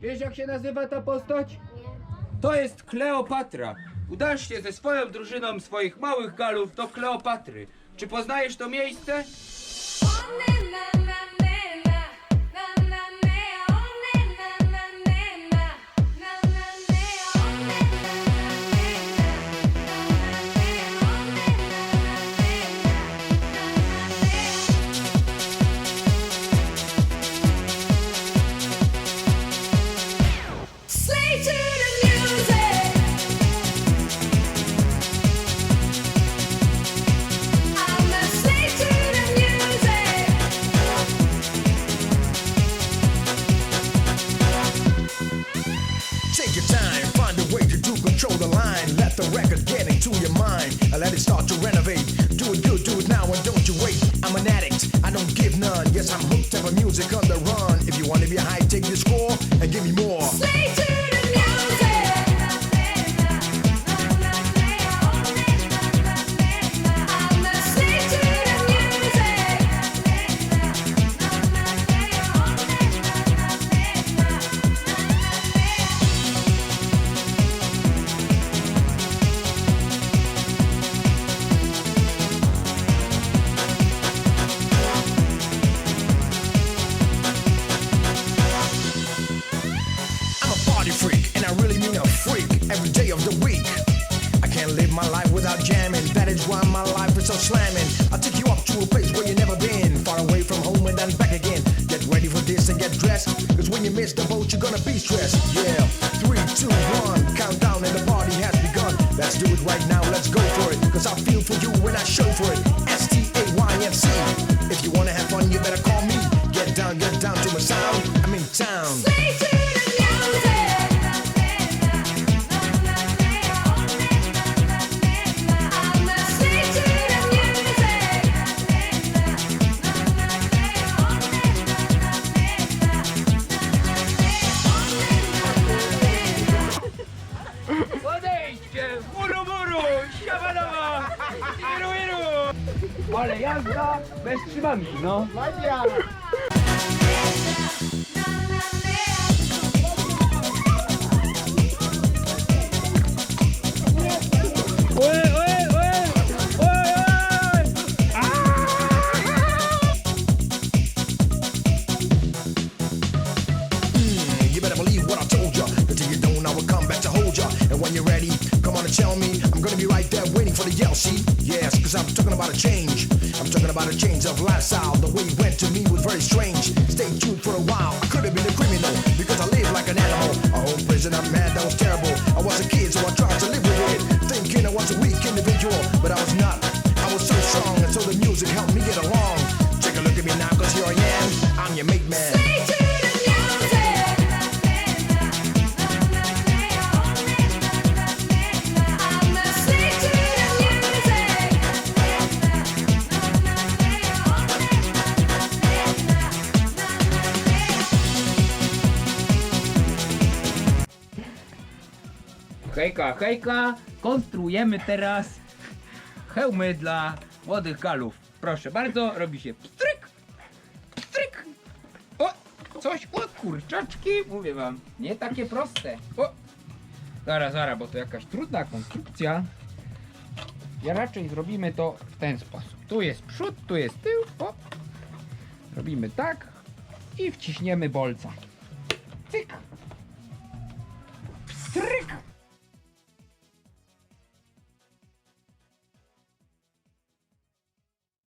Wiesz jak się nazywa ta postać? Nie. To jest Kleopatra. Udasz się ze swoją drużyną swoich małych galów do Kleopatry. Czy poznajesz to miejsce? Slay Take your time, find a way to do control the line. Let the record get into your mind and let it start to renovate. Do it good, do it now, and don't you wait. I'm an addict, I don't give none. Yes, I'm hooked up on music on the run. Every day of the week. I can't live my life without jamming, that is why my life is so slamming. I'll take you up to a place where you've never been, far away from home and then back again. Get ready for this and get dressed, cause when you miss the boat, you're gonna be stressed. Yeah, three, two, one, countdown, and the party has begun. Let's do it right now, let's go for it, cause I feel for you when I show for it. S T A Y N C. If you wanna have fun, you better call me. Get down, get down to my sound, Siamanowa! Iru iru! Ale jazda! You better believe what I told ya. Until you don't, I will come back to hold ya. And when you're ready, come on and tell me. Waiting for the yell, see? Yes, cause I'm talking about a change. I'm talking about a change of lifestyle. The way it went to me was very strange. Stay tuned for a while. Hejka, hejka! Konstruujemy teraz hełmy dla młodych galów. Proszę bardzo, robi się pstryk, pstryk. O, coś, o kurczaczki, mówię wam, nie takie proste. O, zaraz, zaraz, bo to jakaś trudna konstrukcja. Ja raczej zrobimy to w ten sposób. Tu jest przód, tu jest tył, o. Robimy tak i wciśniemy bolca.